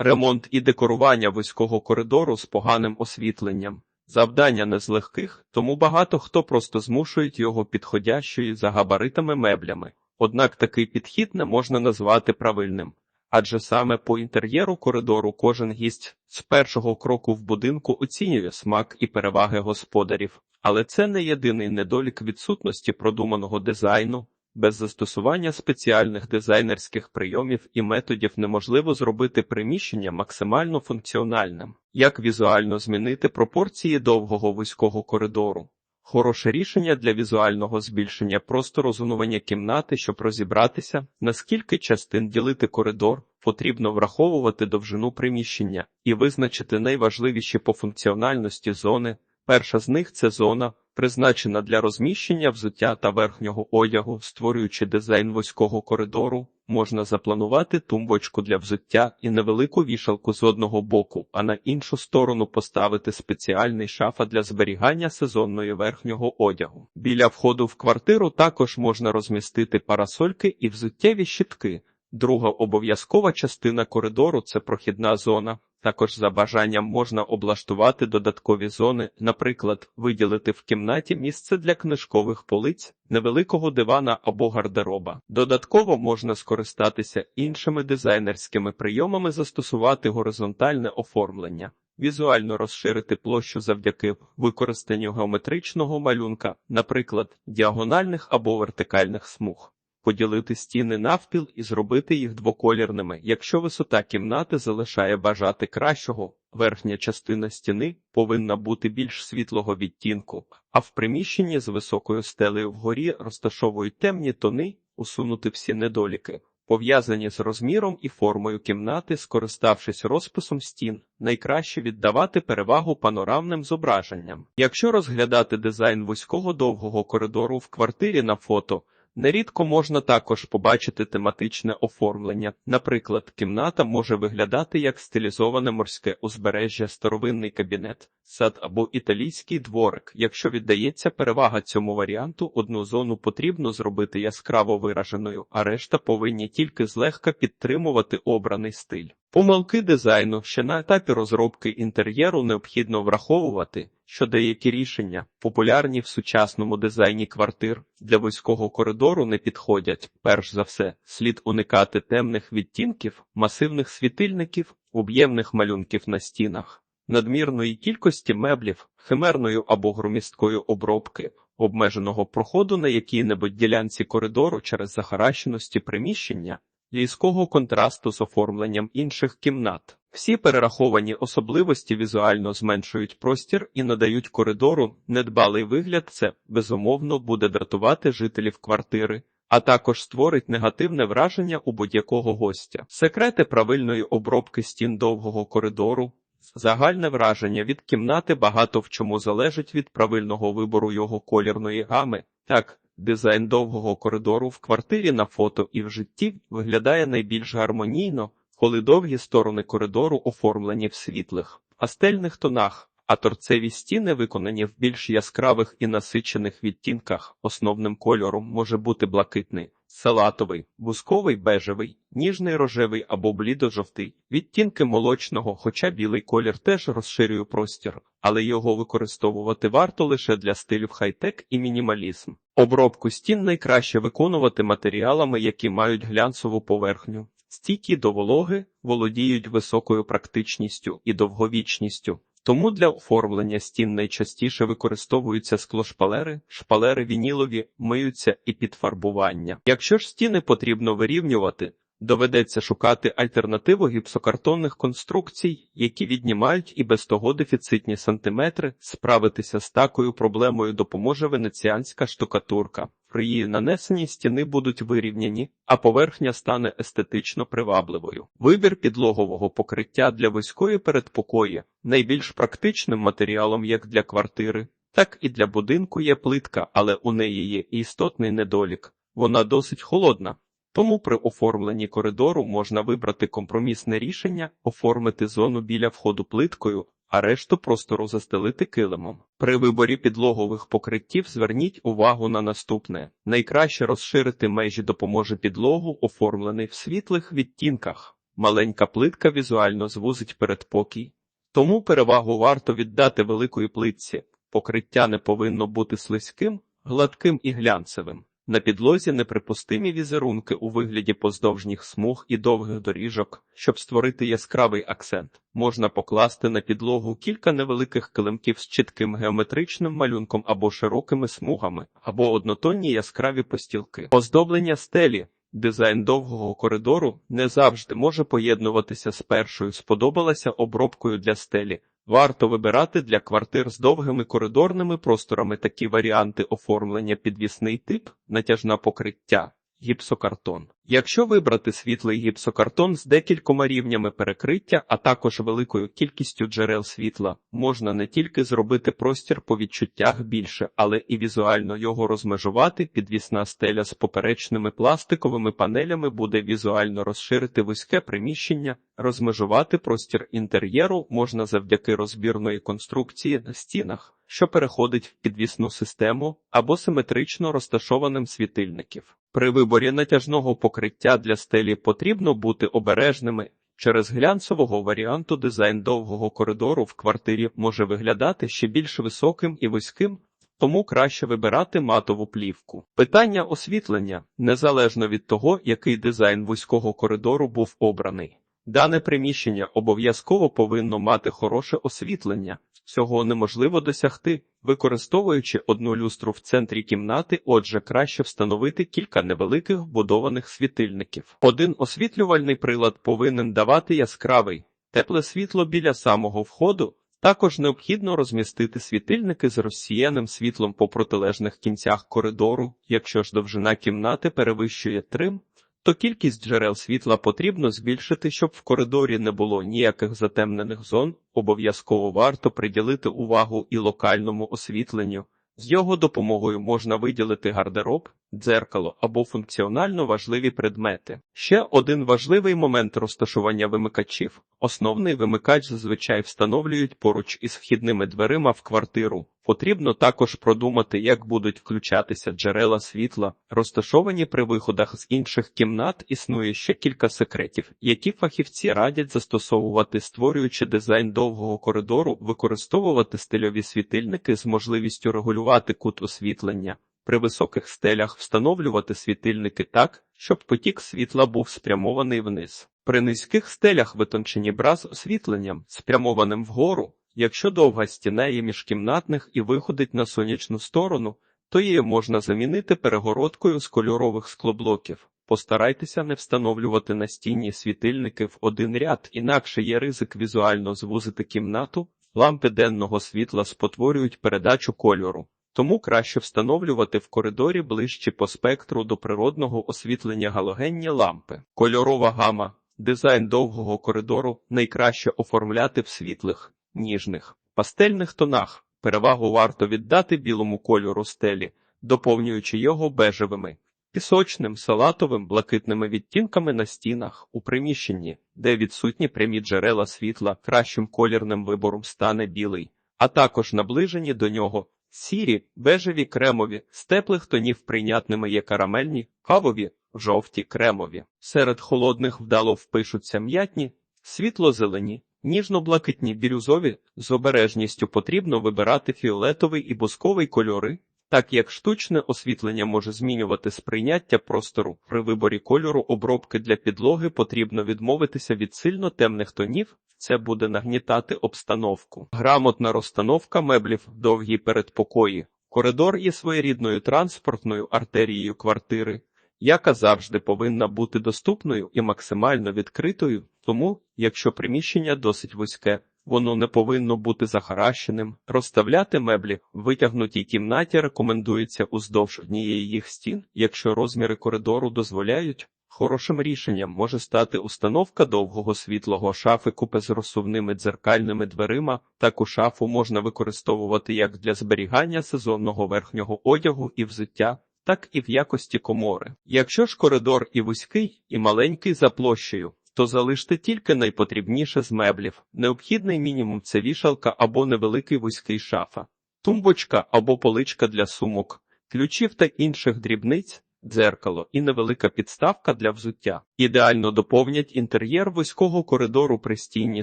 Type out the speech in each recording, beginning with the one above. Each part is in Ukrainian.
Ремонт і декорування вузького коридору з поганим освітленням. Завдання не з легких, тому багато хто просто змушують його підходящою за габаритами меблями. Однак такий підхід не можна назвати правильним. Адже саме по інтер'єру коридору кожен гість з першого кроку в будинку оцінює смак і переваги господарів. Але це не єдиний недолік відсутності продуманого дизайну. Без застосування спеціальних дизайнерських прийомів і методів неможливо зробити приміщення максимально функціональним. Як візуально змінити пропорції довгого вузького коридору? Хороше рішення для візуального збільшення простору зонування кімнати, щоб розібратися, наскільки частин ділити коридор, потрібно враховувати довжину приміщення і визначити найважливіші по функціональності зони. Перша з них це зона, призначена для розміщення взуття та верхнього одягу, створюючи дизайн вузького коридору, можна запланувати тумбочку для взуття і невелику вішалку з одного боку, а на іншу сторону поставити спеціальний шафа для зберігання сезонної верхнього одягу. Біля входу в квартиру також можна розмістити парасольки і взуттєві щитки. Друга обов'язкова частина коридору це прохідна зона. Також за бажанням можна облаштувати додаткові зони, наприклад, виділити в кімнаті місце для книжкових полиць, невеликого дивана або гардероба. Додатково можна скористатися іншими дизайнерськими прийомами, застосувати горизонтальне оформлення. Візуально розширити площу завдяки використанню геометричного малюнка, наприклад, діагональних або вертикальних смуг поділити стіни навпіл і зробити їх двоколірними. Якщо висота кімнати залишає бажати кращого, верхня частина стіни повинна бути більш світлого відтінку, а в приміщенні з високою стелею вгорі розташовують темні тони, усунути всі недоліки. Пов'язані з розміром і формою кімнати, скориставшись розписом стін, найкраще віддавати перевагу панорамним зображенням. Якщо розглядати дизайн вузького довгого коридору в квартирі на фото, Нерідко можна також побачити тематичне оформлення. Наприклад, кімната може виглядати як стилізоване морське узбережжя, старовинний кабінет, сад або італійський дворик. Якщо віддається перевага цьому варіанту, одну зону потрібно зробити яскраво вираженою, а решта повинні тільки злегка підтримувати обраний стиль. Помилки дизайну ще на етапі розробки інтер'єру необхідно враховувати, що деякі рішення, популярні в сучасному дизайні квартир, для вузького коридору не підходять. Перш за все, слід уникати темних відтінків, масивних світильників, об'ємних малюнків на стінах, надмірної кількості меблів, химерної або громісткої обробки, обмеженого проходу на якій-небудь ділянці коридору через захаращеності приміщення різкого контрасту з оформленням інших кімнат. Всі перераховані особливості візуально зменшують простір і надають коридору недбалий вигляд. Це безумовно буде дратувати жителів квартири. А також створить негативне враження у будь-якого гостя. Секрети правильної обробки стін довгого коридору, загальне враження від кімнати багато в чому залежить від правильного вибору його колірної гами. Так, Дизайн довгого коридору в квартирі на фото і в житті виглядає найбільш гармонійно, коли довгі сторони коридору оформлені в світлих, пастельних тонах, а торцеві стіни виконані в більш яскравих і насичених відтінках. Основним кольором може бути блакитний, салатовий, бусковий бежевий, ніжний рожевий або блідо-жовтий, відтінки молочного, хоча білий колір теж розширює простір, але його використовувати варто лише для стилів хай-тек і мінімалізм. Обробку стін найкраще виконувати матеріалами, які мають глянцеву поверхню, стійкі до вологи, володіють високою практичністю і довговічністю. Тому для оформлення стін найчастіше використовуються склошпалери, шпалери вінілові, миються і підфарбування. Якщо ж стіни потрібно вирівнювати, доведеться шукати альтернативу гіпсокартонних конструкцій, які віднімають і без того дефіцитні сантиметри, справитися з такою проблемою допоможе венеціанська штукатурка. При її нанесенні стіни будуть вирівняні, а поверхня стане естетично привабливою. Вибір підлогового покриття для вузької передпокої найбільш практичним матеріалом як для квартири, так і для будинку є плитка, але у неї є істотний недолік. Вона досить холодна. Тому при оформленні коридору можна вибрати компромісне рішення, оформити зону біля входу плиткою, а решту простору застелити килимом. При виборі підлогових покриттів зверніть увагу на наступне: найкраще розширити межі допоможе підлогу, оформлений в світлих відтінках. Маленька плитка візуально звузить передпокій, тому перевагу варто віддати великої плитці. Покриття не повинно бути слизьким, гладким і глянцевим. На підлозі неприпустимі візерунки у вигляді поздовжніх смуг і довгих доріжок, щоб створити яскравий акцент. Можна покласти на підлогу кілька невеликих килимків з чітким геометричним малюнком або широкими смугами, або однотонні яскраві постілки. Оздоблення стелі. Дизайн довгого коридору не завжди може поєднуватися з першою сподобалася обробкою для стелі. Варто вибирати для квартир з довгими коридорними просторами такі варіанти оформлення підвісний тип, натяжна покриття, гіпсокартон. Якщо вибрати світлий гіпсокартон з декількома рівнями перекриття, а також великою кількістю джерел світла, можна не тільки зробити простір по відчуттях більше, але і візуально його розмежувати. Підвісна стеля з поперечними пластиковими панелями буде візуально розширити вузьке приміщення, розмежувати простір інтер'єру можна завдяки розбірної конструкції на стінах. Що переходить в підвісну систему або симетрично розташованим світильників. При виборі натяжного покриття для стелі потрібно бути обережними. Через глянцевого варіанту дизайн довгого коридору в квартирі може виглядати ще більш високим і вузьким, тому краще вибирати матову плівку. Питання освітлення незалежно від того, який дизайн вузького коридору був обраний. Дане приміщення обов'язково повинно мати хороше освітлення. Цього неможливо досягти, використовуючи одну люстру в центрі кімнати, отже, краще встановити кілька невеликих вбудованих світильників. Один освітлювальний прилад повинен давати яскравий, тепле світло біля самого входу. Також необхідно розмістити світильники з розсіяним світлом по протилежних кінцях коридору, якщо ж довжина кімнати перевищує 3 то кількість джерел світла потрібно збільшити, щоб в коридорі не було ніяких затемнених зон. Обов'язково варто приділити увагу і локальному освітленню. З його допомогою можна виділити гардероб, дзеркало або функціонально важливі предмети. Ще один важливий момент розташування вимикачів. Основний вимикач зазвичай встановлюють поруч із вхідними дверима в квартиру. Потрібно також продумати, як будуть включатися джерела світла, розташовані при виходах з інших кімнат. Існує ще кілька секретів, які фахівці радять застосовувати, створюючи дизайн довгого коридору, використовувати стильові світильники з можливістю регулювати кут освітлення. При високих стелях встановлювати світильники так, щоб потік світла був спрямований вниз. При низьких стелях витончені бра з освітленням, спрямованим вгору. Якщо довга стіна є міжкімнатних і виходить на сонячну сторону, то її можна замінити перегородкою з кольорових склоблоків. Постарайтеся не встановлювати на стіні світильники в один ряд, інакше є ризик візуально звузити кімнату, лампи денного світла спотворюють передачу кольору. Тому краще встановлювати в коридорі ближче по спектру до природного освітлення галогенні лампи. Кольорова гама, дизайн довгого коридору найкраще оформляти в світлих, ніжних, пастельних тонах. Перевагу варто віддати білому кольору стелі, доповнюючи його бежевими, пісочним, салатовим, блакитними відтінками на стінах у приміщенні, де відсутні прямі джерела світла, кращим колірним вибором стане білий, а також наближені до нього. Сірі, бежеві кремові, з теплих тонів прийнятними є карамельні, кавові, жовті кремові. Серед холодних вдало впишуться м'ятні, світло-зелені, ніжно-блакитні бірюзові, з обережністю потрібно вибирати фіолетовий і бусковий кольори, так як штучне освітлення може змінювати сприйняття простору. При виборі кольору обробки для підлоги потрібно відмовитися від сильно темних тонів, це буде нагнітати обстановку. Грамотна розстановка меблів в довгій передпокої. Коридор є своєрідною транспортною артерією квартири, яка завжди повинна бути доступною і максимально відкритою, тому, якщо приміщення досить вузьке, воно не повинно бути захаращеним. Розставляти меблі в витягнутій кімнаті рекомендується уздовж однієї їх стін, якщо розміри коридору дозволяють. Хорошим рішенням може стати установка довгого світлого шафи купе з розсувними дзеркальними дверима. Таку шафу можна використовувати як для зберігання сезонного верхнього одягу і взуття, так і в якості комори. Якщо ж коридор і вузький, і маленький за площею, то залиште тільки найпотрібніше з меблів. Необхідний мінімум це вішалка або невеликий вузький шафа, тумбочка або поличка для сумок, ключів та інших дрібниць. Дзеркало і невелика підставка для взуття. Ідеально доповнять інтер'єр вузького коридору пристійні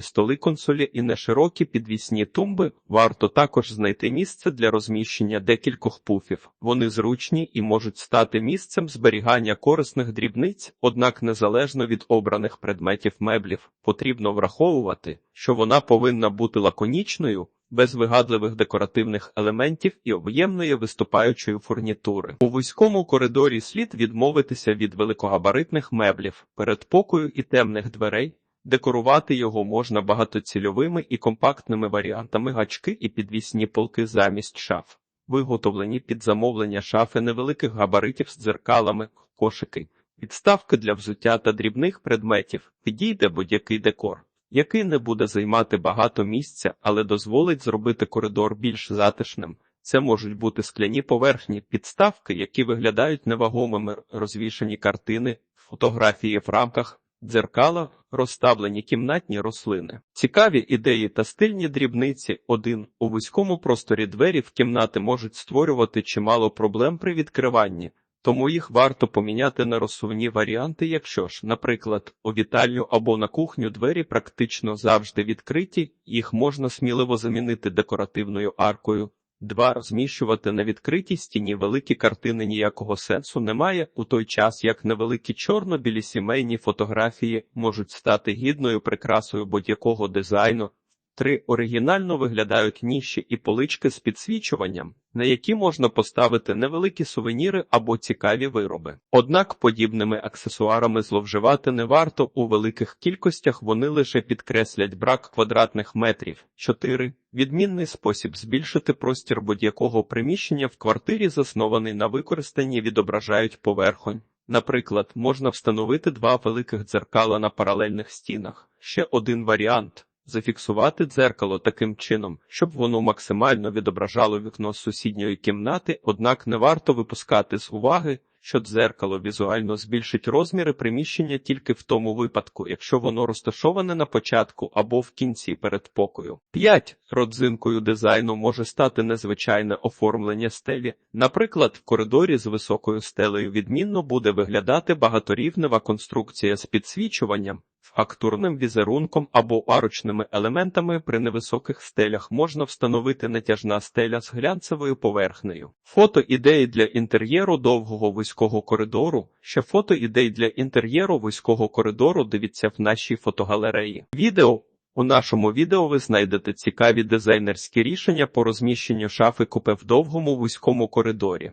столи консолі і неширокі підвісні тумби. Варто також знайти місце для розміщення декількох пуфів. Вони зручні і можуть стати місцем зберігання корисних дрібниць, однак незалежно від обраних предметів меблів, потрібно враховувати, що вона повинна бути лаконічною, без вигадливих декоративних елементів і об'ємної виступаючої фурнітури. У вузькому коридорі слід відмовитися від великогабаритних меблів, передпокою і темних дверей. Декорувати його можна багатоцільовими і компактними варіантами гачки і підвісні полки замість шаф, виготовлені під замовлення шафи невеликих габаритів з дзеркалами, кошики, підставки для взуття та дрібних предметів, підійде будь-який декор який не буде займати багато місця, але дозволить зробити коридор більш затишним. Це можуть бути скляні поверхні, підставки, які виглядають невагомими, розвішані картини, фотографії в рамках, дзеркала, розставлені кімнатні рослини. Цікаві ідеї та стильні дрібниці. Один у вузькому просторі двері в кімнати можуть створювати чимало проблем при відкриванні. Тому їх варто поміняти на розсувні варіанти, якщо ж, наприклад, у вітальню або на кухню двері практично завжди відкриті, їх можна сміливо замінити декоративною аркою. Два розміщувати на відкритій стіні великі картини ніякого сенсу немає, у той час як невеликі чорно-білі сімейні фотографії можуть стати гідною прикрасою будь-якого дизайну. Три оригінально виглядають ніші і полички з підсвічуванням, на які можна поставити невеликі сувеніри або цікаві вироби. Однак подібними аксесуарами зловживати не варто у великих кількостях вони лише підкреслять брак квадратних метрів. 4. Відмінний спосіб збільшити простір будь-якого приміщення в квартирі, заснований на використанні відображають поверхонь. Наприклад, можна встановити два великих дзеркала на паралельних стінах. Ще один варіант зафіксувати дзеркало таким чином, щоб воно максимально відображало вікно з сусідньої кімнати, однак не варто випускати з уваги, що дзеркало візуально збільшить розміри приміщення тільки в тому випадку, якщо воно розташоване на початку або в кінці передпокою. 5. Родзинкою дизайну може стати незвичайне оформлення стелі. Наприклад, в коридорі з високою стелею відмінно буде виглядати багаторівнева конструкція з підсвічуванням. Фактурним візерунком або арочними елементами при невисоких стелях можна встановити натяжна стеля з глянцевою поверхнею. Фото ідеї для інтер'єру довгого вузького коридору. Ще фото ідей для інтер'єру вузького коридору дивіться в нашій фотогалереї. Відео у нашому відео ви знайдете цікаві дизайнерські рішення по розміщенню шафи купе в довгому вузькому коридорі.